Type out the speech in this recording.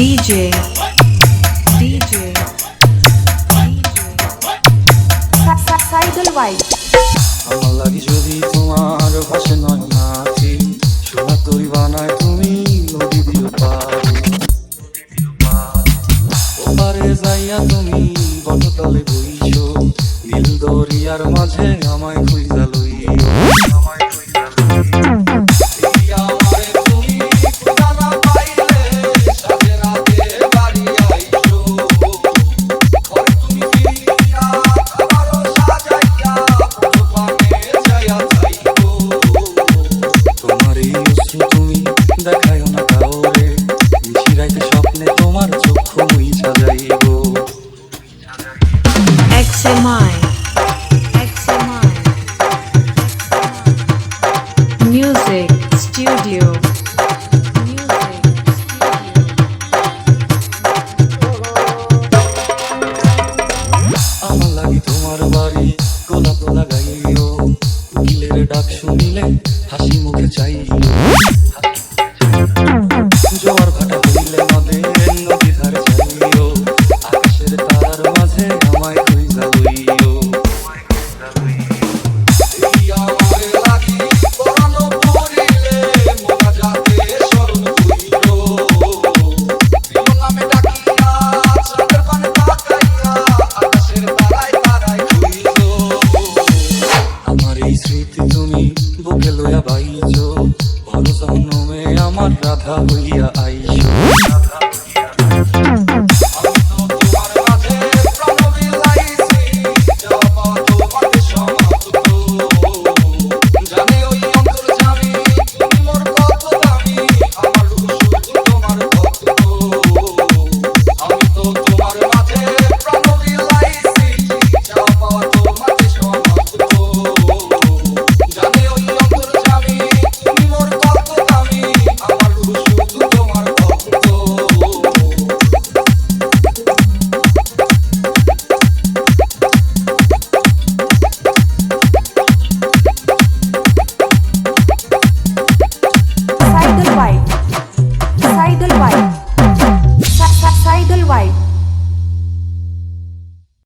DJ DJ Sidal White. আমার লাগি যদি তোমার ভাষে নয় নাচি সোনা তরি বানায় তুমি নদী দিও পারি ওপারে যাইয়া তুমি বটতলে বইছো নীল দরিয়ার মাঝে আমায় খুঁজা লইও। XMI XMI Music Studio. গোলাপ লাগাইও। নীলের ডাক শুনিলে হাসি মুখে চাইও। জনমে আমার রাধা হইয়া আইস। রাধা